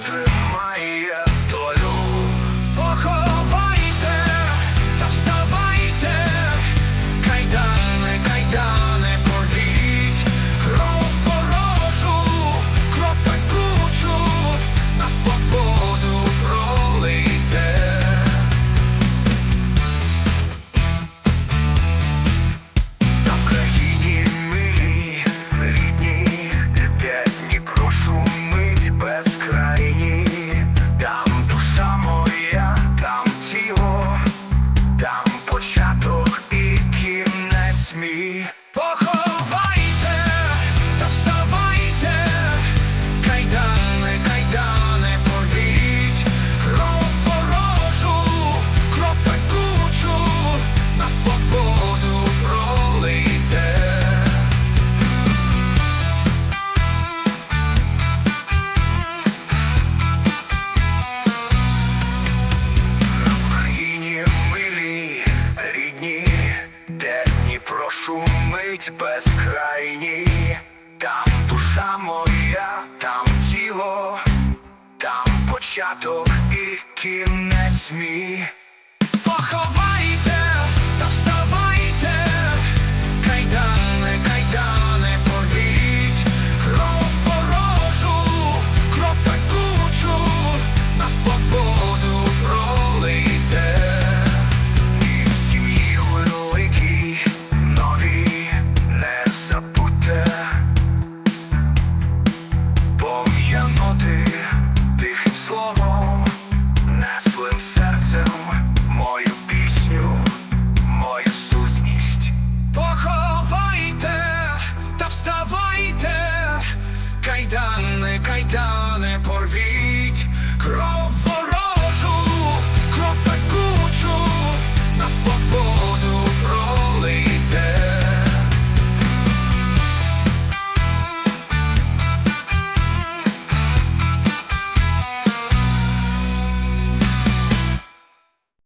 with my ear. шумить безкрайні, там душа моя, там тіло, там початок і кінець мій.